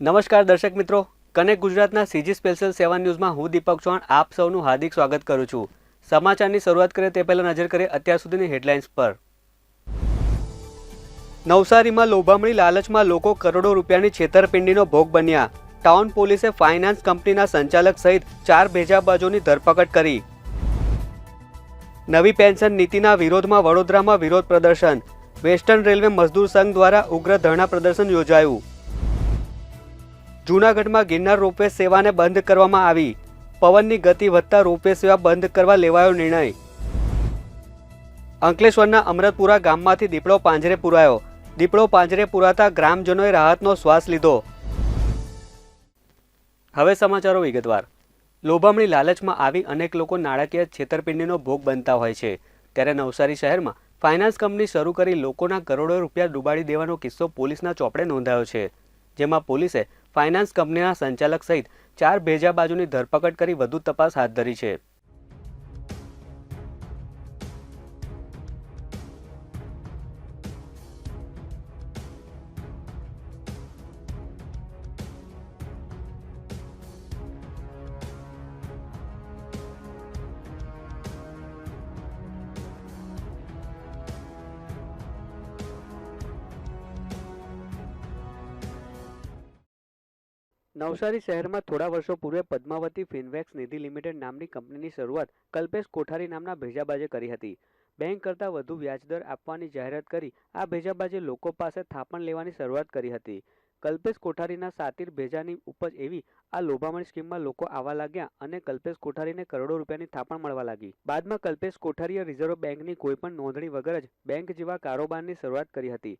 નમસ્કાર દર્શક મિત્રો. કનેક્ટ ગુજરાતના સીજી સ્પેશિયલ સેવન ન્યૂઝમાં હું દીપક ચૌહાણ આપ સૌનું હાર્દિક સ્વાગત કરું છું. સમાચારની શરૂઆત કરીએ તે પહેલા નજર કરીએ અત્યાર સુધીની હેડલાઇન્સ પર. નવસારીમાં લોભામણી લાલચમાં લોકો કરોડો રૂપિયાની છેતરપિંડીનો ભોગ બન્યા. ટાઉન પોલીસે ફાઇનાન્સ કંપનીના સંચાલક સહિત ચાર ભેજાબાજોની ધરપકડ કરી. નવી પેન્શન નીતિના વિરોધમાં વડોદરામાં વિરોધ પ્રદર્શન. વેસ્ટર્ન રેલવે મજદૂર સંઘ દ્વારા ઉગ્ર ધરણા પ્રદર્શન યોજાયું. જૂનાગઢમાં ગિરનાર રોપવે સેવાને બંધ કરવામાં આવી. પવનની ગતિ વધતા રોપવે સેવા બંધ કરવા લેવાયો નિર્ણય. અંકલેશ્વરના અમરતપુરા ગામમાંથી દીપડો પાંજરે પુરાયો. દીપડો પાંજરે પુરાતા ગ્રામજનોએ રાહતનો શ્વાસ લીધો. હવે સમાચારો વિગતવાર. લોભામણી લાલચમાં આવી અનેક લોકો નાણાકીય છેતરપિંડીનો ભોગ બનતા હોય છે. ત્યારે નવસારી શહેરમાં ફાઇનાન્સ કંપની શરૂ કરી લોકોના કરોડો રૂપિયા ડૂબાડી દેવાનો કિસ્સો પોલીસના ચોપડે નોંધાયો છે. જેમાં પોલીસે ફાઇનાન્સ કંપનીના સંચાલક સહિત ચાર ભેજા બાજુની ધરપકડ કરી વધુ તપાસ હાથ ધરી છે. નવસારી શહેરમાં થોડા વર્ષો પૂર્વે પદ્માવતી ફિનવેક્સ નિધિ લિમિટેડ નામની કંપનીની શરૂઆત કલ્પેશ કોઠારી નામના ભેજાબાજે કરી હતી. બેંક કરતાં વધુ વ્યાજદર આપવાની જાહેરાત કરી આ ભેજાબાજે લોકો પાસે થાપણ લેવાની શરૂઆત કરી હતી. કલ્પેશ કોઠારીના સાતીર ભેજાની ઉપજ એવી આ લોભામણી સ્કીમમાં લોકો આવવા લાગ્યા અને કલ્પેશ કોઠારીને કરોડો રૂપિયાની થાપણ મળવા લાગી. બાદમાં કલ્પેશ કોઠારીએ રિઝર્વ બેંકની કોઈપણ નોંધણી વગર જ બેંક જેવા કારોબારની શરૂઆત કરી હતી.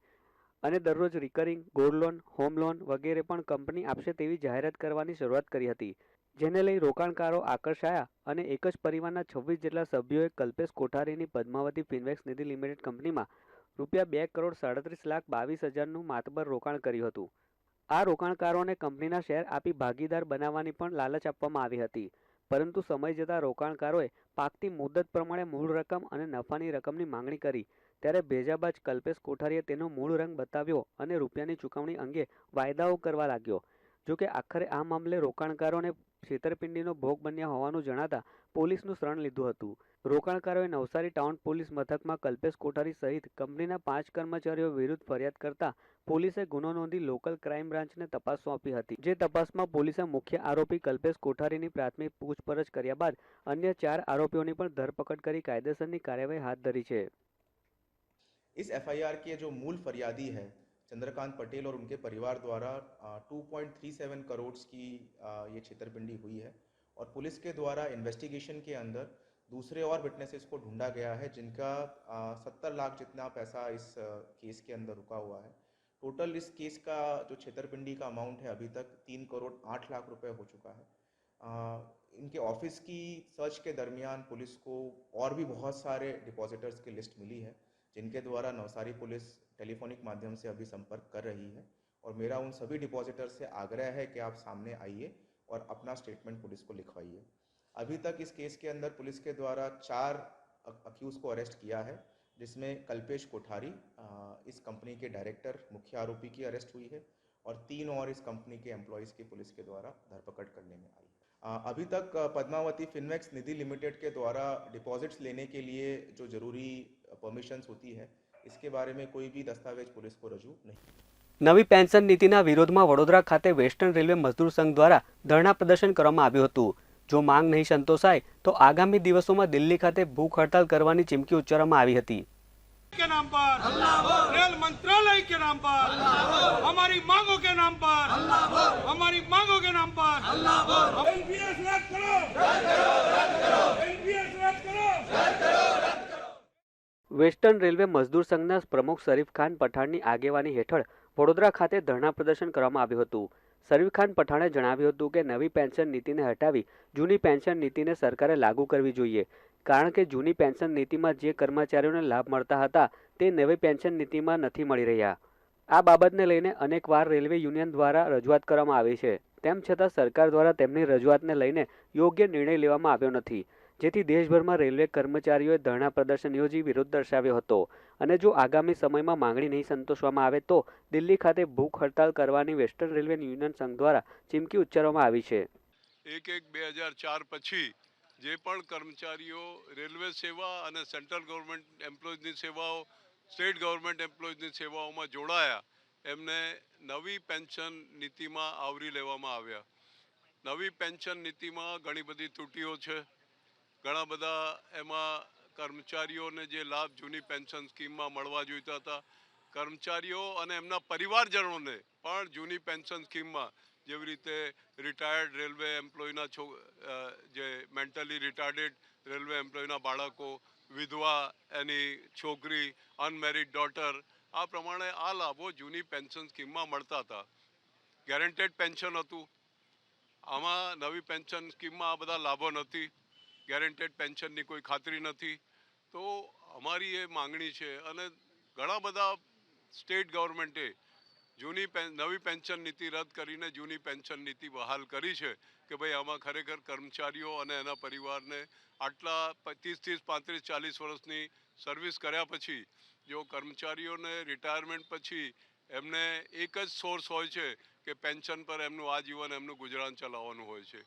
અને દરરોજ recurring gold loan home loan વગેરે પણ કંપની આપશે તેવી જાહેરાત કરવાની શરૂઆત કરી હતી. જેને લઈ રોકાણકારો આકર્ષાયા અને એક જ પરિવારના છવ્વીસ જેટલા સભ્યોએ કલ્પેશ કોઠારીની પદ્માવતી ફિનવેક્સ નિધિ લિમિટેડ કંપનીમાં રૂપિયા બે કરોડ સાડત્રીસ લાખ બાવીસ હજારનું માતબર રોકાણ કર્યું હતું. આ રોકાણકારોને કંપનીના શેર આપી ભાગીદાર બનાવવાની પણ લાલચ આપવામાં આવી હતી. પરંતુ સમય જતાં રોકાણકારોએ પાકતી મુદત પ્રમાણે મૂળ રકમ અને નફાની રકમની માંગણી કરી. ત્યારે ભેજાબાજ કલ્પેશ કોઠારીએ તેનો મૂળ રંગ બતાવ્યો અને રૂપિયાની ચૂકવણી અંગે વાયદાઓ કરવા લાગ્યો. જોકે આખરે આ મામલે રોકાણકારોને છેતરપિંડીનો ભોગ બન્યા હોવાનું જણાતા પોલીસનું શરણ લીધું હતું રોકાણકારોએ નવસારી ટાઉન પોલીસ મથકમાં કલ્પેશ કોઠારી સહિત કંપનીના પાંચ કર્મચારીઓ વિરુદ્ધ ફરિયાદ કરતા પોલીસે ગુનો નોંધી લોકલ ક્રાઇમ બ્રાન્ચને તપાસ સોંપી હતી જે તપાસમાં પોલીસે મુખ્ય આરોપી કલ્પેશ કોઠારીની પ્રાથમિક પૂછપરછ કર્યા બાદ અન્ય ચાર આરોપીઓની પણ ધરપકડ કરી કાયદેસરની કાર્યવાહી હાથ ધરી છે इस एफआईआर के जो मूल फरियादी है चंद्रकांत पटेल और उनके परिवार द्वारा two point three seven crore की ये छेतरपिंडी हुई है और पुलिस के द्वारा इन्वेस्टिगेशन के अंदर दूसरे और विटनेसेस को ढूंढा गया है जिनका सत्तर लाख जितना पैसा इस केस के अंदर रुका हुआ है। टोटल इस केस का जो छेतरपिंडी का अमाउंट है अभी तक तीन करोड़ आठ लाख रुपए हो चुका है। आ, इनके ऑफ़िस की सर्च के दरमियान पुलिस को और भी बहुत सारे डिपॉजिटर्स की लिस्ट मिली है जिनके द्वारा नवसारी पुलिस टेलीफोनिक माध्यम से अभी संपर्क कर रही है और मेरा उन सभी डिपॉजिटर से आग्रह है कि आप सामने आइए और अपना स्टेटमेंट पुलिस को लिखवाइए। अभी तक इस केस के अंदर पुलिस के द्वारा चार अक्यूज को अरेस्ट किया है, जिसमें कल्पेश कोठारी इस कंपनी के डायरेक्टर मुख्य आरोपी की अरेस्ट हुई है और तीन और इस कंपनी के एम्प्लॉयज़ की पुलिस के द्वारा धरपकड़ करने में आई है। अभी तक पद्मावती फिनवेक्स निधि लिमिटेड के द्वारा डिपॉजिट्स लेने के लिए जो ज़रूरी परमिशंस होती है इसके बारे में कोई भी दस्तावेज पुलिस को रजू नहीं નવી પેન્શન નીતિના વિરોધમાં વડોદરા ખાતે વેસ્ટર્ન રેલવે મજદૂર સંઘ દ્વારા ધરણા પ્રદર્શન કરવામાં આવ્યું હતું જો માંગ નહીં સંતોષાય તો આગામી દિવસોમાં દિલ્હી ખાતે ભૂખ હડતાલ કરવાની ચીમકી ઉચ્ચારવામાં આવી હતી के नाम पर रेल मंत्रालय के नाम पर हमारी मांगों के नाम पर हमारी मांगों के नाम पर एनपीएस रद्द करो एनपीएस रद्द करो વેસ્ટર્ન રેલવે મજદૂર સંઘના પ્રમુખ શરીફ ખાન પઠાણની આગેવાની હેઠળ વડોદરા ખાતે ધરણા પ્રદર્શન કરવામાં આવ્યું હતું. શરીફ ખાન પઠાણે જણાવ્યું હતું કે નવી પેન્શન નીતિને હટાવી જૂની પેન્શન નીતિને સરકારે લાગુ કરવી જોઈએ. કારણ કે જૂની પેન્શન નીતિમાં જે કર્મચારીઓને લાભ મળતા હતા તે નવી પેન્શન નીતિમાં નથી મળી રહ્યા. આ બાબતને લઈને અનેકવાર રેલવે યુનિયન દ્વારા રજૂઆત કરવામાં આવી છે. તેમ છતાં સરકાર દ્વારા તેમની રજૂઆતને લઈને યોગ્ય નિર્ણય લેવામાં આવ્યો નથી. જેથી દેશભરમાં રેલવે કર્મચારીઓએ ધરણા પ્રદર્શન યોજી વિરોધ દર્શાવ્યો હતો. અને જો આગામી સમયમાં માંગણી નહીં સંતોષવામાં આવે તો દિલ્હી ખાતે ભૂખ હડતાલ કરવાની વેસ્ટર્ન રેલવે યુનિયન સંઘ દ્વારા ચીમકી ઉચ્ચારવામાં આવી છે. એક એક બે હજાર ચાર પછી જે પણ કર્મચારીઓ રેલવે સેવા અને સેન્ટ્રલ ગવર્મેન્ટ એમ્પ્લોયઝની સેવાઓ, સ્ટેટ ગવર્મેન્ટ એમ્પ્લોયઝની સેવાઓમાં જોડાયા, એમને નવી પેન્શન નીતિમાં આવરી લેવામાં આવ્યા. નવી પેન્શન નીતિમાં ઘણી બધી ત્રુટીઓ છે. ઘણા બધા એમાં કર્મચારીઓને જે લાભ જૂની પેન્શન સ્કીમમાં મળવા જોઈતા હતા. કર્મચારીઓ અને એમના પરિવારજનોને પણ જૂની પેન્શન સ્કીમમાં જેવી રીતે રિટાયર્ડ રેલવે એમ્પ્લોયના છો જે મેન્ટલી રિટાર્ડેડ રેલવે એમ્પ્લોયના બાળકો, વિધવા, એની છોકરી અનમેરિડ ડોટર આ પ્રમાણે આ લાભો જૂની પેન્શન સ્કીમમાં મળતા હતા. ગેરંટેડ પેન્શન હતું. આમાં નવી પેન્શન સ્કીમમાં આ બધા લાભો નથી. ગેરંટેડ પેન્શનની કોઈ ખાતરી નથી. તો અમારી એ માંગણી છે અને ઘણા બધા સ્ટેટ ગવર્મેન્ટે જૂની નવી પેન્શન નીતિ રદ કરીને જૂની પેન્શન નીતિ બહાલ કરી છે કે ભાઈ આમાં ખરેખર કર્મચારીઓ અને એના પરિવારને આટલા પચીસ ત્રીસ પાંત્રીસ, ચાલીસ વર્ષની સર્વિસ કર્યા પછી જો કર્મચારીઓને રિટાયરમેન્ટ પછી એમને એક જ સોર્સ હોય છે કે પેન્શન પર એમનું આજીવન, એમનું ગુજરાન ચલાવવાનું હોય છે.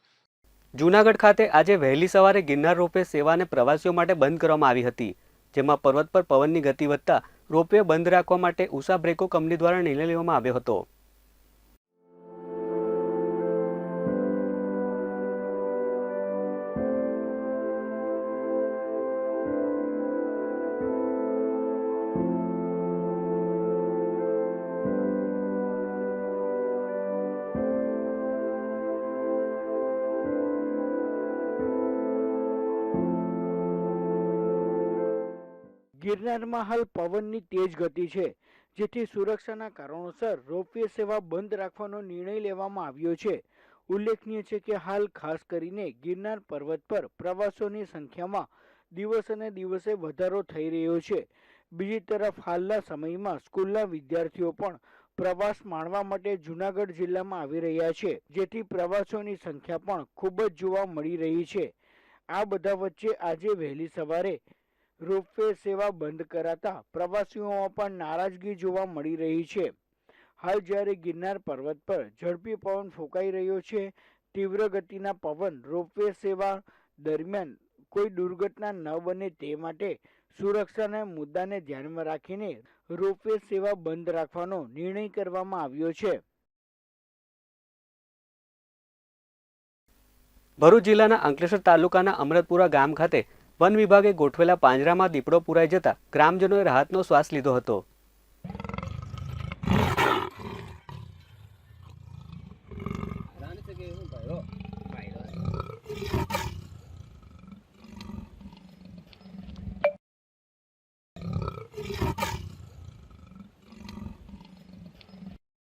જૂનાગઢ ખાતે આજે વહેલી સવારે ગિરનાર રોપવે સેવાને પ્રવાસીઓ માટે બંધ કરવામાં આવી હતી, જેમાં પર્વત પર પવનની ગતિ વધતા રોપવે બંધ રાખવા માટે ઉષા બ્રેકો કંપની દ્વારા નિર્ણય લેવામાં આવ્યો હતો. ગિરનારમાં હાલ પવનની તેજ ગતિ છે, જેથી સુરક્ષાના કારણોસર રોપવે સેવા બંધ રાખવાનો નિર્ણય લેવામાં આવ્યો છે. ઉલ્લેખનીય છે કે હાલ ખાસ કરીને ગિરનાર પર્વત પર પ્રવાસોની સંખ્યામાં દિવસ અને દિવસે વધારો થઈ રહ્યો છે. બીજી તરફ હાલના સમયમાં સ્કૂલના વિદ્યાર્થીઓ પણ પ્રવાસ માણવા માટે જુનાગઢ જિલ્લામાં આવી રહ્યા છે, જેથી પ્રવાસોની સંખ્યા પણ ખૂબ જ જોવા મળી રહી છે. આ બધા વચ્ચે આજે વહેલી સવારે રોપવે સેવા બંધ કરાતા પ્રવાસીઓમાં પણ નારાજગી જોવા મળી રહી છે. હાલ જ્યારે ગિરનાર પર્વત પર ઝડપી પવન ફૂંકાઈ રહ્યો છે, તીવ્ર ગતિના પવન રોપવે સેવા દરમિયાન કોઈ દુર્ઘટના ન બને તે માટે સુરક્ષાના મુદ્દાને ધ્યાનમાં રાખીને રોપવે સેવા બંધ રાખવાનો નિર્ણય કરવામાં આવ્યો છે. ભરૂચ જિલ્લાના અંકલેશ્વર તાલુકાના અમરતપુરા ગામ ખાતે વન વિભાગે ગોઠવેલા પાંજરામાં દીપડો પુરાઈ જતા ગ્રામજનોએ રાહતનો શ્વાસ લીધો હતો.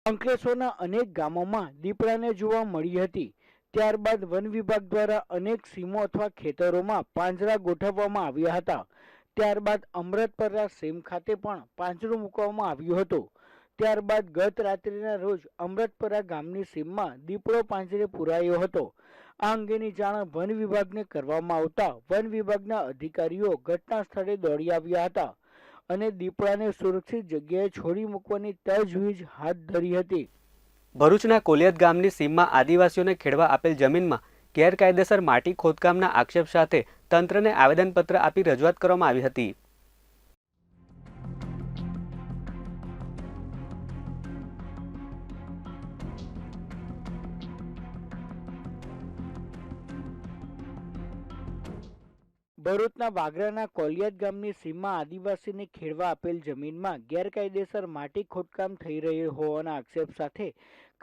અંકલેશ્વરના અનેક ગામોમાં દીપડાને જોવા મળી હતી. ત્યારબાદ વન વિભાગ દ્વારા અનેક સીમો અથવા ખેતરોમાં પાંજરા ગોઠવવામાં આવ્યા હતા. ત્યારબાદ અમૃતપરા સીમ ખાતે પણ પાંજરું મૂકવામાં આવ્યું હતું. ત્યારબાદ ગત રાત્રિના રોજ અમૃતપરા ગામની સીમમાં દીપડો પાંજરે પુરાયો હતો. આ અંગેની જાણ વન વિભાગને કરવામાં આવતા વન વિભાગના અધિકારીઓ ઘટના સ્થળે દોડી આવ્યા હતા અને દીપડાને સુરક્ષિત જગ્યાએ છોડી મૂકવાની તજવીજ હાથ ધરી હતી. ભરૂચના કોલિયત ગામની સીમમાં આદિવાસીઓને ખેડવા આપેલ જમીનમાં ગેરકાયદેસર માટી ખોદકામના આક્ષેપ સાથે તંત્રને આવેદનપત્ર આપી રજૂઆત કરવામાં આવી હતી. ભરૂચના વાગરાના કોલિયાદ ગામની સીમા આદિવાસીને ખેડવા આપેલ જમીનમાં ગેરકાયદેસર માટી ખોદકામ થઈ રહ્યું હોવાના આક્ષેપ સાથે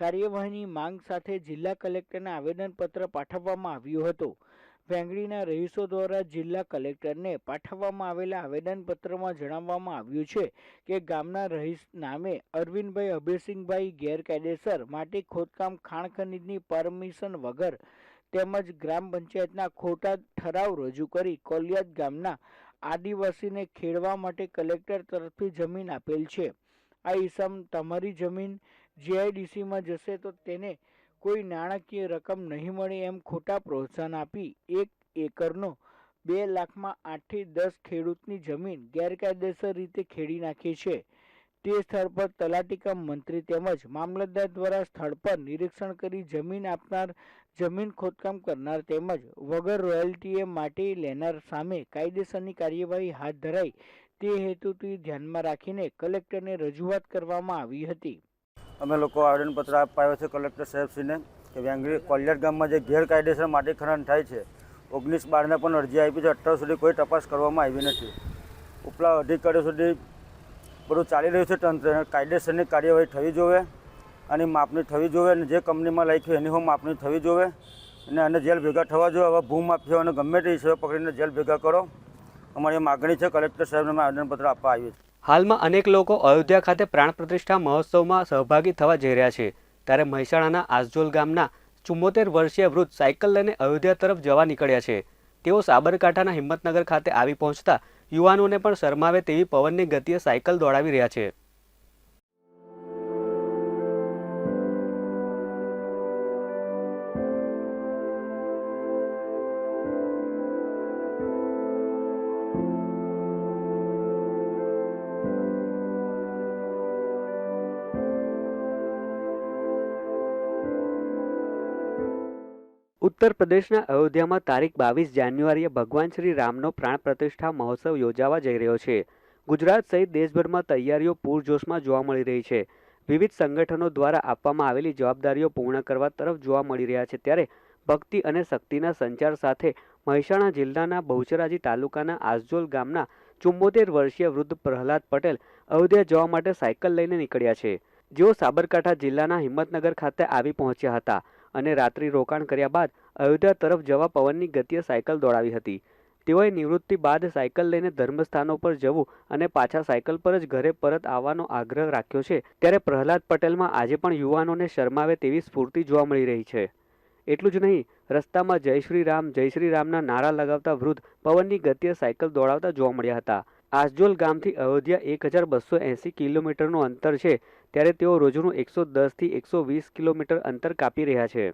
કાર્યવાહીની માંગ સાથે જિલ્લા કલેક્ટરને આવેદનપત્ર પાઠવવામાં આવ્યું હતું. વેંગડીના રહીશો દ્વારા જિલ્લા કલેક્ટરને પાઠવવામાં આવેલા આવેદનપત્રમાં જણાવવામાં આવ્યું છે કે ગામના રહીશ નામે અરવિંદભાઈ અભયસિંહભાઈ ગેરકાયદેસર માટી ખોદકામ ખાણ ખનીજની પરમિશન વગર તેમજ ગ્રામ પંચાયતના ખોટા ઠરાવ રજૂ કરી કોલિયાદ ગામના આદિવાસીને ખેડવા માટે કલેક્ટર તરફથી જમીન આપેલ છે. આ ઈસમ તમારી જમીન જીઆઈડીસીમાં જશે તો તેને કોઈ નાણાકીય રકમ નહીં મળે એમ ખોટા પ્રોત્સાહન આપી એક એકરનો બે લાખમાં આઠથી દસ ખેડૂતની જમીન ગેરકાયદેસર રીતે ખેડી નાખી છે. તે સ્થળ પર તલાટીકમ મંત્રી તેમજ મામલતદાર દ્વારા સ્થળ પર નિરીક્ષણ કરી જમીન આપનાર જમીન ખોદકામ કરનાર તેમજ વગર રોયલ્ટીએ માટી લેનાર સામે કાયદેસરની કાર્યવાહી હાથ ધરાઈ તે હેતુથી ધ્યાનમાં રાખીને કલેક્ટરને રજૂઆત કરવામાં આવી હતી. અમે લોકો આવેદનપત્ર આપવા છે કલેક્ટર સાહેબશ્રીને કે વ્યાંગરી કોલિયર ગામમાં જે ગેરકાયદેસર માટી ખનન થાય છે, ઓગણીસ બારને પણ અરજી આપી છે, અત્યાર સુધી કોઈ તપાસ કરવામાં આવી નથી. ઉપલા અધિકારીઓ સુધી બધું ચાલી રહ્યું છે તંત્ર. કાયદેસરની કાર્યવાહી થવી જોઈએ આની માપણી થવી જોઈએ અને જે કંપનીમાં લખ્યું એની હું માપણી થવી જોઈએ અને આને જેલ ભેગા થવા જોઈએ હવે ભૂમાફિયાઓને ગમે તે હિસાબે પકડીને જેલ ભેગા કરો. અમારી માગણી છે, કલેક્ટર સાહેબને આવેદનપત્ર આપવા આવ્યું છે હાલમાં અનેક લોકો અયોધ્યા ખાતે પ્રાણ પ્રતિષ્ઠા મહોત્સવમાં સહભાગી થવા જઈ રહ્યા છે. ત્યારે મહેસાણાના આસજોલ ગામના ચુમ્મોતેર વર્ષીય વૃદ્ધ સાયકલ લઈને અયોધ્યા તરફ જવા નીકળ્યા છે. તેઓ સાબરકાંઠાના હિંમતનગર ખાતે આવી પહોંચતા યુવાનોને પણ શરમાવે તેવી પવનની ગતિએ સાયકલ દોડાવી રહ્યા છે. ઉત્તર પ્રદેશના અયોધ્યામાં તારીખ બાવીસ જાન્યુઆરીએ ભગવાન શ્રી રામનો પ્રાણ પ્રતિષ્ઠા મહોત્સવ યોજાવા જઈ રહ્યો છે. ગુજરાત સહિત દેશભરમાં તૈયારીઓ પૂરજોશમાં જોવા મળી રહી છે. વિવિધ સંગઠનો દ્વારા આપવામાં આવેલી જવાબદારીઓ પૂર્ણ કરવા તરફ જોવા મળી રહ્યા છે ત્યારે ભક્તિ અને શક્તિના સંચાર સાથે મહેસાણા જિલ્લાના બહુચરાજી તાલુકાના આસજોલ ગામના ચુમ્મોતેર વર્ષીય વૃદ્ધ પ્રહલાદ પટેલ અયોધ્યા જવા માટે સાયકલ લઈને નીકળ્યા છે. જેઓ સાબરકાંઠા જિલ્લાના હિંમતનગર ખાતે આવી પહોંચ્યા હતા. અને રાત્રિ રોકાણ કર્યા બાદ અયોધ્યા તરફ જવા પવનની ગતિએ સાયકલ દોડાવી હતી. તેઓએ નિવૃત્તિ બાદ સાયકલ લઈને ધર્મસ્થાનો પર જવું અને પાછા સાયકલ પર જ ઘરે પરત આવવાનો આગ્રહ રાખ્યો છે. ત્યારે પ્રહલાદ પટેલમાં આજે પણ યુવાનોને શરમાવે તેવી સ્ફૂર્તિ જોવા મળી રહી છે. એટલું જ નહીં, રસ્તામાં જય શ્રી રામ, જય શ્રી રામના નારા લગાવતા વૃદ્ધ પવનની ગતિએ સાયકલ દોડાવતા જોવા મળ્યા હતા. આસજોલ ગામથી અયોધ્યા એક હજાર બસો એંસી કિલોમીટરનું અંતર છે. ત્યારે તેઓ રોજનું એકસો દસથી એકસો વીસ કિલોમીટર અંતર કાપી રહ્યા છે.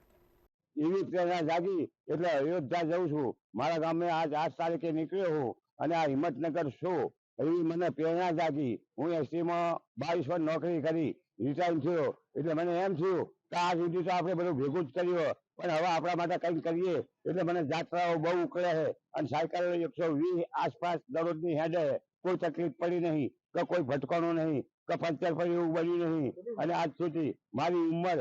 એવી પ્રેરણા જાગી એટલે અયોધ્યા જઉં છું. મારા ગામે આજ આઠ તારીખે નીકળ્યો હું અને આ હિંમતનગર છું એવી મને પ્રેરણા જાગી. હું એસટીમાં બાવીસ વર્ષ નોકરી કરી રિટાયર થયો. એટલે મને એમ થયું કે આ સુધી તો આપણે બધું ભેગું જ કર્યું પણ હવે આપણા માટે કંઈક કરીએ. એટલે મને જાત્રાઓ બહુ ઉકળે છે અને સાયકલ એકસો વીસ આસપાસ દરરોજની હેડે. કોઈ તકલીફ પડી નહીં કે કોઈ ભટકાણું નહીં. કે પણ એવું બન્યું નહીં. અને આજ સુધી મારી ઉંમર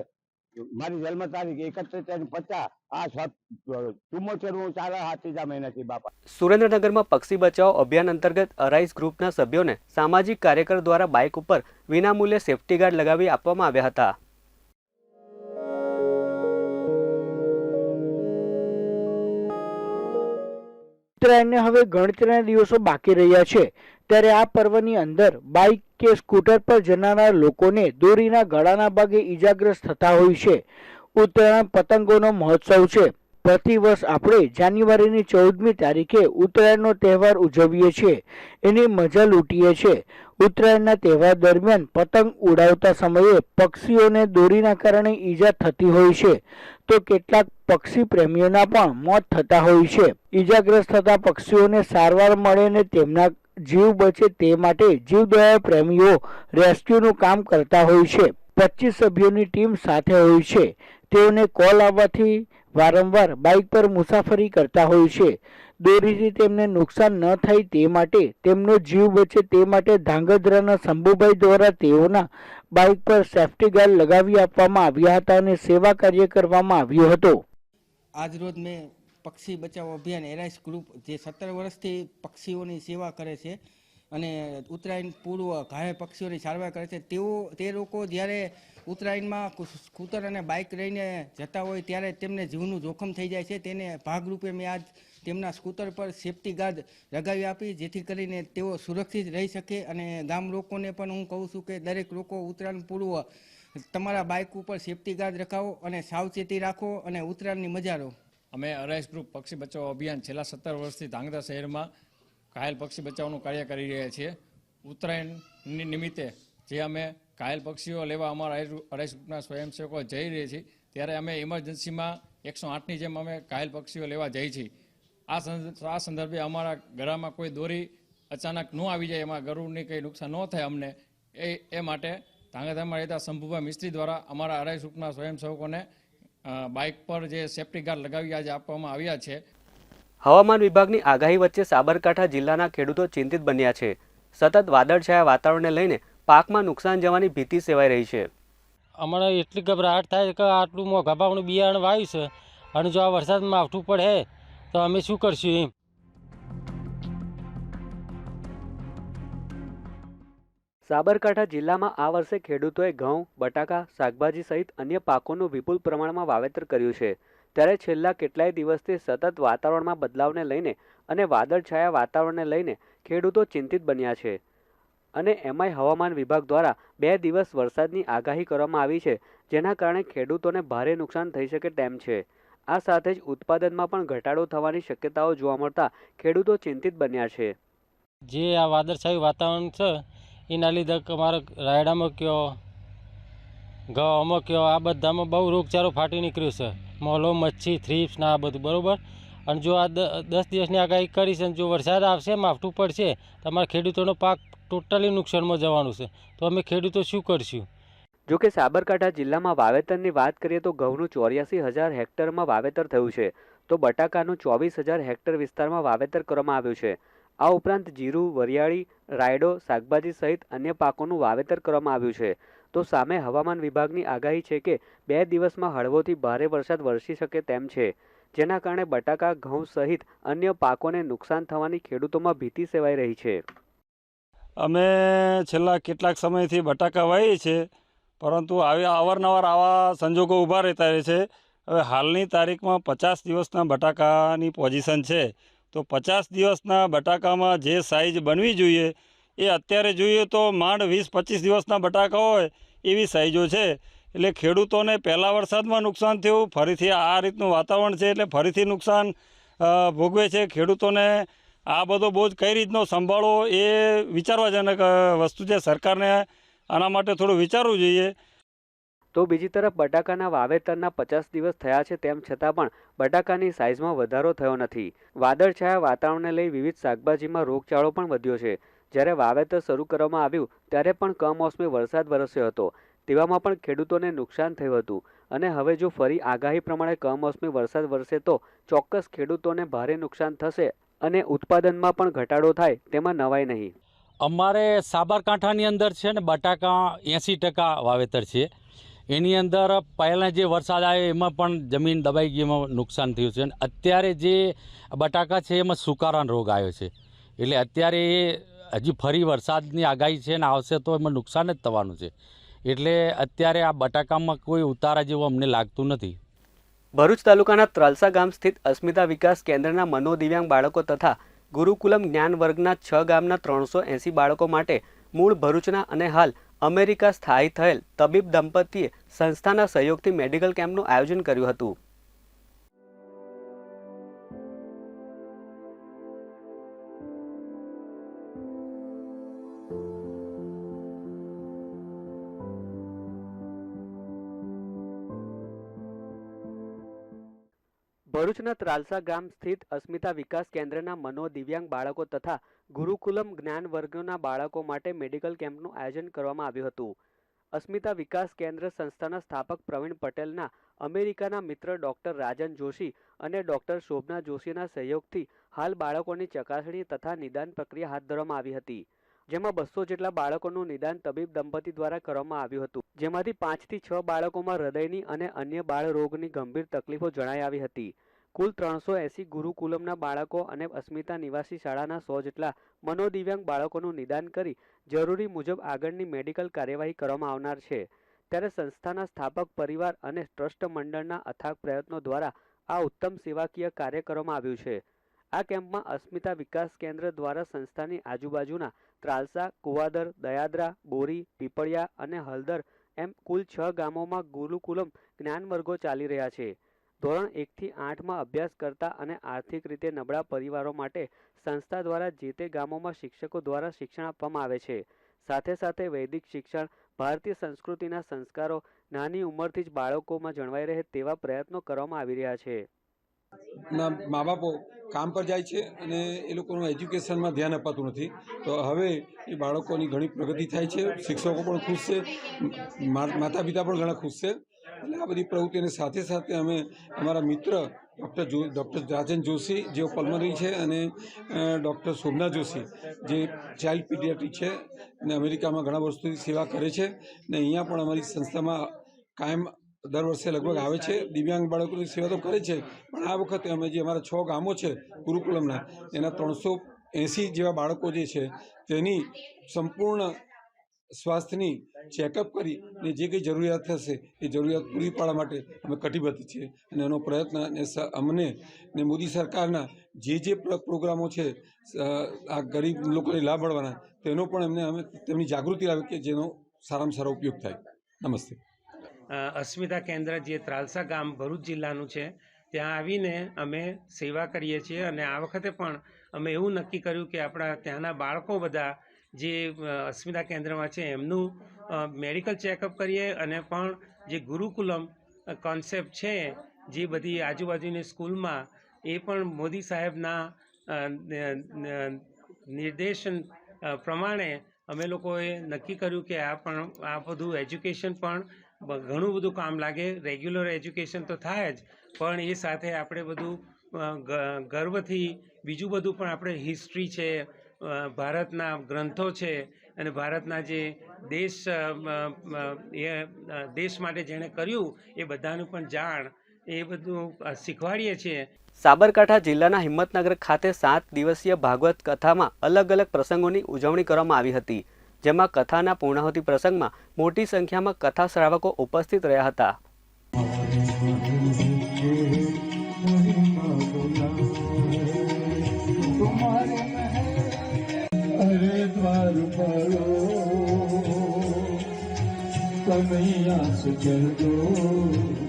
મારી જન્મ તારીખ એકત્રીસ અને પચાસ આ ચુમ્મોતેર હું ચાલે હાથ ત્રીજા મહિનાથી બાપા. સુરેન્દ્રનગરમાં પક્ષી બચાવ અભિયાન અંતર્ગત અરાઈસ ગ્રુપના સભ્યોને સામાજિક કાર્યકર દ્વારા બાઇક ઉપર વિનામૂલ્યે સેફટી ગાર્ડ લગાવી આપવામાં આવ્યા હતા. ઉત્તરાયણને હવે ગણતરીના દિવસો બાકી રહ્યા છે. ત્યારે આ પર્વની અંદર બાઇક કે સ્કૂટર પર જનારા લોકોને દોરીના ગળાના ભાગે ઈજાગ્રસ્ત થતા હોય છે. ઉત્તરાયણ પતંગોનો મહોત્સવ છે. પ્રતિ વર્ષ આપણે જાન્યુઆરીની ચૌદમી તારીખે ઉત્તરાયણનો તહેવાર ઉજવીએ છીએ. એની મજા લૂંટીએ છીએ. ઉત્તરાયણના તહેવાર દરમિયાન પતંગ ઉડાવતા સમયે પક્ષીઓને દોરીના કારણે ઈજા થતી હોય છે. તો કેટલાક પક્ષી પ્રેમીઓના પણ મોત થતા હોય છે. ઈજાગ્રસ્ત થતા પક્ષીઓને સારવાર મળે ને તેમના જીવ બચે તે માટે જીવદયા પ્રેમીઓ રેસ્ક્યુનું કામ કરતા હોય છે. પચીસ સભ્યોની ટીમ સાથે હોય છે. તેઓને કોલ આવવાથી વારંવાર બાઇક પર મુસાફરી કરતા હોય છે. દોરીથી તેમને નુકસાન ન થાય તે માટે તેમનો જીવ બચે તે માટે ધાંગધ્રાના શંભુભાઈ દ્વારા તેઓના બાઇક પર સેફ્ટી ગાર્ડ લગાવી આપવામાં આવ્યા હતા અને સેવા કાર્ય કરવામાં આવ્યો હતો. આજરોજ મેં પક્ષી બચાવ અભિયાન એરાઇસ ગ્રુપ જે સત્તર વર્ષથી પક્ષીઓની સેવા કરે છે અને ઉત્તરાયણ પૂર્વ ઘાયલ પક્ષીઓની સારવાર કરે છે. તેઓ, તે લોકો જ્યારે ઉત્તરાયણમાં સ્કૂટર અને બાઇક લઈને જતા હોય ત્યારે તેમને જીવનું જોખમ થઈ જાય છે. તેને ભાગરૂપે મેં આજ તેમના સ્કૂટર પર સેફટી ગાર્ડ લગાવી આપી, જેથી કરીને તેઓ સુરક્ષિત રહી શકે અને ગામ લોકોને પણ હું કહું છું કે દરેક લોકો ઉત્તરાયણ પૂર્વ તમારા બાઇક ઉપર સેફટી ગાર્ડ રખાવો અને સાવચેતી રાખો અને ઉત્તરાયણની મજા લો. અમે અરાઈસ ગ્રુપ પક્ષી બચાવો અભિયાન છેલ્લા સત્તર વર્ષથી ધાંગધ્રા શહેરમાં ઘાયલ પક્ષી બચાવનું કાર્ય કરી રહ્યા છીએ. ઉત્તરાયણની નિમિત્તે જે અમે ઘાયલ પક્ષીઓ લેવા અમારા અરાઈસ ગ્રુપના સ્વયંસેવકો જઈ રહ્યા છીએ, ત્યારે અમે ઇમરજન્સીમાં એકસો આઠની જેમ અમે ઘાયલ પક્ષીઓ લેવા જઈ છીએ. આ સંદ- આ સંદર્ભે અમારા ગળામાં કોઈ દોરી અચાનક ન આવી જાય એમાં ગરુડની કંઈ નુકસાન ન થાય અમને, એ એ માટે ધાંગધ્રામાં રહેતા શંભુભાઈ મિસ્ત્રી દ્વારા અમારા અઢાઈ સુખના સ્વયંસેવકોને બાઇક પર જે સેફ્ટી ગાર્ડ લગાવી આજે આપવામાં આવ્યા છે. હવામાન વિભાગની આગાહી વચ્ચે સાબરકાંઠા જિલ્લાના ખેડૂતો ચિંતિત બન્યા છે. સતત વાદળછાયા વાતાવરણને લઈને પાકમાં નુકસાન જવાની ભીતિ સેવાઈ રહી છે. અમારે એટલી ગભરાટ થાય કે આટલું મોંઘા ભાવનું બિયારણ વાવ્યું છે. અને જો આ વરસાદમાં માવઠું પડે તો અમે શું કરશું એમ? સાબરકાંઠા જિલ્લામાં આ વર્ષે ખેડૂતોએ ઘઉં, બટાકા, શાકભાજી સહિત અન્ય પાકોનું વિપુલ પ્રમાણમાં વાવેતર કર્યું છે. ત્યારે છેલ્લા કેટલાય દિવસથી સતત વાતાવરણમાં બદલાવને લઈને અને વાદળછાયા વાતાવરણને લઈને ખેડૂતો ચિંતિત બન્યા છે. અને એમાંય હવામાન વિભાગ દ્વારા બે દિવસ વરસાદની આગાહી કરવામાં આવી છે, જેના કારણે ખેડૂતોને ભારે નુકસાન થઈ શકે તેમ છે. આ સાથે જ ઉત્પાદનમાં પણ ઘટાડો થવાની શક્યતાઓ જોવા મળતા ખેડૂતો ચિંતિત બન્યા છે. જે આ વાદળછાયું વાતાવરણ છે એના લીધે અમારે રાયડામાં કયો ઘઉંમાં કયો, આ બધામાં બહુ રોગચાળો ફાટી નીકળ્યો છે. મોલો, મચ્છી થ્રીપ્સ ને આ બધું, બરાબર? અને જો આ દસ દિવસની આગાહી કરી છે અને જો વરસાદ આવશે માફટું પડશે, તમારા ખેડૂતોનો પાક ટોટલી નુકસાનમાં જવાનું છે. તો અમે ખેડૂતો શું કરશું? જો કે સાબરકાંઠા જિલ્લામાં વાવેતરની વાત કરીએ તો ઘઉંનું ચોર્યાસી હજાર હેક્ટરમાં વાવેતર થયું છે. તો બટાકાનું ચોવીસ હજાર હેક્ટર વિસ્તારમાં વાવેતર કરવામાં આવ્યું છે. આ ઉપરાંત જીરું, વરિયાળી, રાયડો, શાકભાજી સહિત અન્ય પાકોનું વાવેતર કરવામાં આવ્યું છે. તો સામે હવામાન વિભાગની આગાહી છે કે બે દિવસમાં હળવોથી ભારે વરસાદ વરસી શકે તેમ છે. જેના કારણે બટાકા, ઘઉં સહિત અન્ય પાકોને નુકસાન થવાની ખેડૂતોમાં ભીતિ સેવાઈ રહી છે. અમે છેલ્લા કેટલાક સમયથી બટાકા વાવીએ છીએ, પરંતુ આવી અવારનવાર આવા સંજોગો ઊભા રહેતા રહે છે. હવે હાલની તારીખમાં પચાસ દિવસના બટાકાની પોઝિશન છે. તો પચાસ દિવસના બટાકામાં જે સાઇઝ બનવી જોઈએ, એ અત્યારે જોઈએ તો માંડ વીસ પચીસ દિવસના બટાકા હોય એવી સાઇઝો છે. એટલે ખેડૂતોને પહેલાં વરસાદમાં નુકસાન થયું, ફરીથી આ રીતનું વાતાવરણ છે એટલે ફરીથી નુકસાન ભોગવે છે. ખેડૂતોને આ બધો બોજ કઈ રીતનો સંભાળવો એ વિચારવાજનક વસ્તુ છે. સરકારને આના માટે થોડું વિચારવું જોઈએ. તો બીજી તરફ બટાકાના વાવેતરના પચાસ દિવસ થયા છે તેમ છતાં પણ બટાકાની સાઇઝમાં વધારો થયો નથી. વાદળછાયા વાતાવરણને લઈ વિવિધ શાકભાજીમાં રોગચાળો પણ વધ્યો છે. જ્યારે વાવેતર શરૂ કરવામાં આવ્યું ત્યારે પણ કમોસમી વરસાદ વરસ્યો હતો. તેવામાં પણ ખેડૂતોને નુકસાન થયું હતું. અને હવે જો ફરી આગાહી પ્રમાણે કમોસમી વરસાદ વરસે તો ચોક્કસ ખેડૂતોને ભારે નુકસાન થશે અને ઉત્પાદનમાં પણ ઘટાડો થાય તેમાં નવાઈ નહીં. અમારે સાબરકાંઠાની અંદર છે ને બટાકા એંસી ટકા વાવેતર છે. એની અંદર પહેલાં જે વરસાદ આવ્યો એમાં પણ જમીન દબાઈ ગઈ, એમાં નુકસાન થયું છે. અને અત્યારે જે બટાકા છે એમાં સુકારાનો રોગ આવ્યો છે. એટલે અત્યારે એ હજી ફરી વરસાદની આગાહી છે ને આવશે તો એમાં નુકસાન જ થવાનું છે. એટલે અત્યારે આ બટાકામાં કોઈ ઉતારા જેવું અમને લાગતું નથી. ભરૂચ તાલુકાના ત્રાલસા ગામ સ્થિત અસ્મિતા વિકાસ કેન્દ્રના મનોદિવ્યાંગ બાળકો તથા ગુરુકુલમ જ્ઞાન વર્ગના છ ગામના ત્રણસો એંસી બાળકો માટે મૂળ ભરૂચના અને હાલ અમેરિકા સ્થાયી થયેલ તબીબ દંપતીએ સંસ્થાના સહયોગથી મેડિકલ કેમ્પનું આયોજન કર્યું હતું. ભરૂચના ત્રાલસા ગામ સ્થિત અસ્મિતા વિકાસ કેન્દ્રના મનો દિવ્યાંગ બાળકો તથા ગુરુકુલમ જ્ઞાન વર્ગના બાળકો માટે મેડિકલ કેમ્પનું આયોજન કરવામાં આવ્યું હતું. અસ્મિતા વિકાસ કેન્દ્ર સંસ્થાના સ્થાપક પ્રવીણ પટેલના અમેરિકાના મિત્ર ડોક્ટર રાજન જોશી અને ડોક્ટર શોભના જોશીના સહયોગથી હાલ બાળકોની ચકાસણી તથા નિદાન પ્રક્રિયા હાથ ધરવામાં આવી હતી. જેમાં બસો જેટલા બાળકોનું નિદાન તબીબ દંપતી દ્વારા કરવામાં આવ્યું હતું. જેમાંથી પાંચથી છ બાળકોમાં હૃદયની અને અન્ય બાળ રોગની ગંભીર તકલીફો જણાઈ આવી હતી. કુલ ત્રણસો એસી ગુરુકુલમના બાળકો અને અસ્મિતા નિવાસી શાળાના સો જેટલા મનોદિવ્યાંગ બાળકોનું નિદાન કરી જરૂરી મુજબ આગળની મેડિકલ કાર્યવાહી કરવામાં આવનાર છે. ત્યારે સંસ્થાના સ્થાપક પરિવાર અને ટ્રસ્ટ મંડળના અથાગ પ્રયત્નો દ્વારા આ ઉત્તમ સેવાકીય કાર્ય કરવામાં આવ્યું છે. આ કેમ્પમાં અસ્મિતા વિકાસ કેન્દ્ર દ્વારા સંસ્થાની આજુબાજુના ત્રાલસા, કુવાદર, દયાદરા, બોરી, પીપળિયા અને હલદર એમ કુલ છ ગામોમાં ગુરુકુલમ જ્ઞાન વર્ગો ચાલી રહ્યા છે. ધોરણ એકથી આઠમાં અભ્યાસ કરતા અને આર્થિક રીતે નબળા પરિવારો માટે સંસ્થા દ્વારા જે તે ગામોમાં શિક્ષકો દ્વારા શિક્ષણ આપવામાં આવે છે. સાથે સાથે વૈદિક શિક્ષણ, ભારતીય સંસ્કૃતિના સંસ્કારો, નાની ઉંમરથી જ બાળકોમાં જળવાઈ રહે તેવા પ્રયત્નો કરવામાં આવી રહ્યા છે. મા બાપો કામ પર જાય છે અને એ લોકોનું એજ્યુકેશનમાં ધ્યાન અપાતું નથી. તો હવે એ બાળકોની ઘણી પ્રગતિ થાય છે. શિક્ષકો પણ ખુશ છે. માતા પિતા પણ ઘણા ખુશ છે. એટલે આ બધી પ્રવૃત્તિની સાથે સાથે અમે અમારા મિત્ર ડૉક્ટર જો, ડૉક્ટર રાજન જોશી, જેઓ પલ્મનરી છે, અને ડૉક્ટર સોમનાથ જોશી, જે ચાઇલ્ડ પીડિયાટ્રિક છે અને અમેરિકામાં ઘણા વર્ષોથી સેવા કરે છે, ને અહીંયા પણ અમારી સંસ્થામાં કાયમ દર વર્ષે લગભગ આવે છે. દિવ્યાંગ બાળકોની સેવા તો કરે છે, પણ આ વખતે અમે જે અમારા છ ગામો છે, ગુરુકુલમના, એના ત્રણસો એંસી જેવા બાળકો જે છે, તેની સંપૂર્ણ સ્વાસ્થ્યની ચેકઅપ કરી અને જે કંઈ જરૂરિયાત થશે એ જરૂરિયાત પૂરી પાડવા માટે અમે કટિબદ્ધ છીએ. અને એનો પ્રયત્ન અને અમને ને મોદી સરકારના જે જે પ્રોગ્રામો છે આ ગરીબ લોકોને લાભ મળવાના તેનો પણ એમને અમે તેમની જાગૃતિ લાવી કે જેનો સારામાં સારો ઉપયોગ થાય. નમસ્તે. અસ્મિતા કેન્દ્ર જે ત્રાલસા ગામ ભરૂચ જિલ્લાનું છે ત્યાં આવીને અમે સેવા કરીએ છીએ અને આ વખતે પણ અમે એવું નક્કી કર્યું કે આપણા ત્યાંના બાળકો બધા જે અસ્મિતા કેન્દ્રમાં છે, એમનું મેડિકલ ચેકઅપ કરીએ અને પણ જે ગુરુકુલમ કોન્સેપ્ટ છે, જે બધી આજુબાજુની સ્કૂલમાં, એ પણ મોદી સાહેબના નિર્દેશન પ્રમાણે અમે લોકોએ નક્કી કર્યું કે આ પણ, આ બધું એજ્યુકેશન પણ ઘણું બધું કામ લાગે. રેગ્યુલર એજ્યુકેશન તો થાય જ, પણ એ સાથે આપણે બધું ગર્વથી બીજું બધું પણ આપણે હિસ્ટ્રી છે ભારતના ગ્રંથો છે અને ભારતના જે દેશ એ દેશ માટે જેણે કર્યું એ બધાનું પણ જાણ, એ બધું શીખવાડીએ છીએ. સાબરકાંઠા જિલ્લાના હિંમતનગર ખાતે સાત દિવસીય ભાગવત કથામાં અલગ અલગ પ્રસંગોની ઉજવણી કરવામાં આવી હતી, જેમાં કથાના પૂર્ણાહુતિ પ્રસંગમાં મોટી સંખ્યામાં કથા શ્રાવકો ઉપસ્થિત રહ્યા હતા. कन्हैया सुचर जो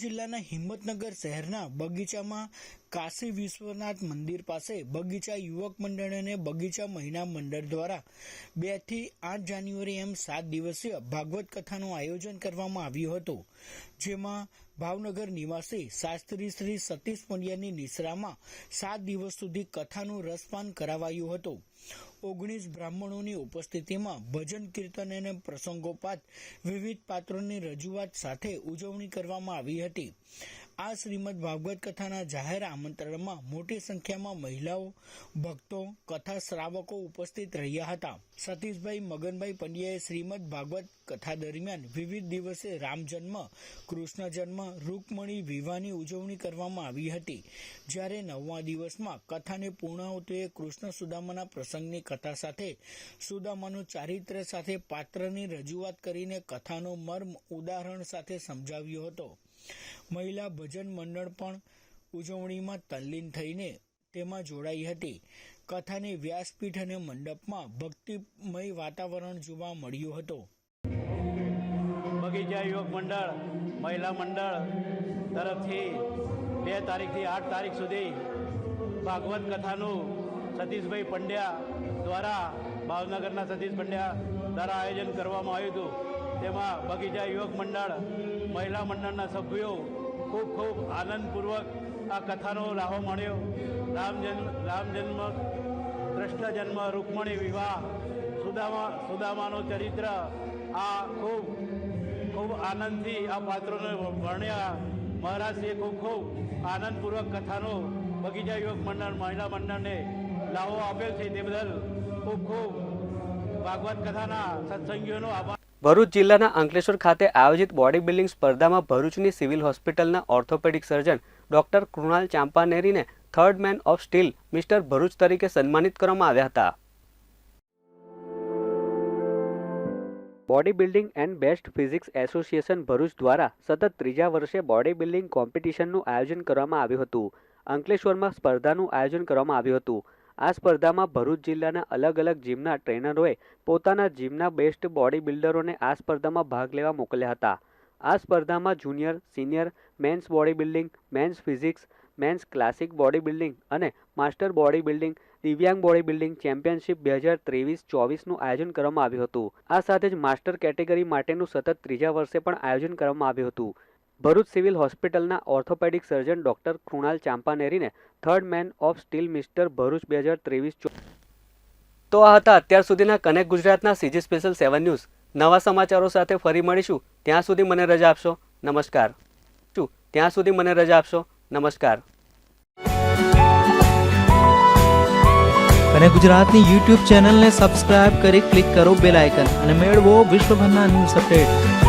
જિલ્લાના હિંમતનગર શહેરના બગીચામાં કાશી વિશ્વનાથ મંદિર પાસે બગીચા યુવક મંડળ અને બગીચા મહિલા મંડળ દ્વારા બેથી આઠ જાન્યુઆરી એમ સાત દિવસીય ભાગવત કથાનું આયોજન કરવામાં આવ્યું હતું, જેમાં ભાવનગર નિવાસી શાસ્ત્રી શ્રી સતીશ પંડ્યાની નિશ્રામાં સાત દિવસ સુધી કથાનું રસપાન કરાવાયું હતું. ઓગણીસ બ્રાહ્મણોની ઉપસ્થિતિમાં ભજન કીર્તન અને પ્રસંગોપાત વિવિધ પાત્રોની રજૂઆત સાથે ઉજવણી કરવામાં આવી હતી. આ શ્રીમદ ભાગવત કથાના જાહેર આમંત્રણમાં મોટી સંખ્યામાં મહિલાઓ, ભક્તો, કથા શ્રાવકો ઉપસ્થિત રહ્યા હતા. સતીશભાઈ મગનભાઈ પંડ્યાએ શ્રીમદ ભાગવત કથા દરમિયાન વિવિધ દિવસે રામ જન્મ, કૃષ્ણ જન્મ, રૂકમણી વિવાહની ઉજવણી કરવામાં આવી હતી. જ્યારે નવમા દિવસમાં કથાની પૂર્ણાહુતિએ કૃષ્ણ સુદામાના પ્રસંગની કથા સાથે, સુદામાનું ચારિત્ર્ય સાથે પાત્રની રજૂઆત કરીને કથાનો મર્મ ઉદાહરણ સાથે સમજાવ્યો હતો. મહિલા ભજન મંડળ પણ ઉજવણીમાં તલ્લીન થઈને તેમાં જોડાઈ હતી. કથાની વ્યાસપીઠ અને મંડપમાં ભક્તિમય વાતાવરણ જોવા મળ્યું હતું. બગીચા યુવક મંડળ, મહિલા મંડળ તરફથી બે તારીખથી આઠ તારીખ સુધી ભાગવત કથાનું સતીશભાઈ પંડ્યા દ્વારા ભાવનગરના સતીશ પંડ્યા દ્વારા આયોજન કરવામાં આવ્યું હતું. તેમાં બગીચા યુવક મંડળ મહિલા મંડળના સભ્યો ખૂબ ખૂબ આનંદપૂર્વક આ કથાનો લાહો મળ્યો રામ જન્મ રામ જન્મ, કૃષ્ણ જન્મ, રૂકમણી વિવાહ, સુદામા, સુદામાનું ચરિત્ર. આ ખૂબ ખૂબ આનંદથી આ પાત્રોને વર્ણ્યા. મહારાજશ્રીએ ખૂબ ખૂબ આનંદપૂર્વક કથાનો બગીચા યુવક મંડળ, મહિલા મંડળને લાવો આપેલ છે તે બદલ ખૂબ ખૂબ ભાગવત કથાના સત્સંગીઓનો આભાર. ભરૂચ જિલ્લાના અંકલેશ્વર ખાતે આયોજિત બોડી બિલ્ડિંગ સ્પર્ધામાં ભરૂચની સિવિલ હોસ્પિટલના orthopaedic surgeon doctor Krunal ચાંપાનેરીને third man of steel mister Bharuch તરીકે સન્માનિત કરવામાં આવ્યા હતા. Bodybuilding and best physics association Bharuch દ્વારા સતત ત્રીજા વર્ષે બોડી બિલ્ડિંગ કોમ્પિટિશનનું આયોજન કરવામાં આવ્યું હતું. અંકલેશ્વરમાં સ્પર્ધાનું આયોજન કરવામાં આવ્યું હતું. આ સ્પર્ધામાં ભરૂચ જિલ્લાના અલગ અલગ જીમના ટ્રેનરોએ પોતાના જીમના બેસ્ટ બોડી બિલ્ડરોને આ સ્પર્ધામાં ભાગ લેવા મોકલ્યા હતા. આ સ્પર્ધામાં junior, senior, men's bodybuilding men's physics, men's classic bodybuilding અને માસ્ટર બોડી બિલ્ડિંગ દિવ્યાંગ બોડી બિલ્ડિંગ ચેમ્પિયનશિપ બે હજાર ત્રેવીસ ચોવીસનું આયોજન કરવામાં આવ્યું હતું. આ સાથે જ માસ્ટર કેટેગરી માટેનું સતત ત્રીજા વર્ષે પણ આયોજન કરવામાં આવ્યું હતું. ભરૂચ સિવિલ હોસ્પિટલના orthopaedic surgeon doctor Krunal ચાંપાનેરીને third man of steel mister Bharuch બે હજાર ત્રેવીસ તો આ હતા અત્યાર સુધીના કનેક્ટ ગુજરાતના સીજી સ્પેશિયલ સેવન ન્યૂઝ. નવા સમાચારો સાથે ફરી મળીશું. ત્યાં સુધી મને રજા આપશો. નમસ્કાર. શું ત્યાં સુધી મને રજા આપશો. નમસ્કાર. અને ગુજરાતની યુટ્યુબ ચેનલને સબસ્ક્રાઇબ કરી ક્લિક કરો બેલ આઇકન અને મેળવો વિશ્વભરના ન્યૂઝ અપડેટ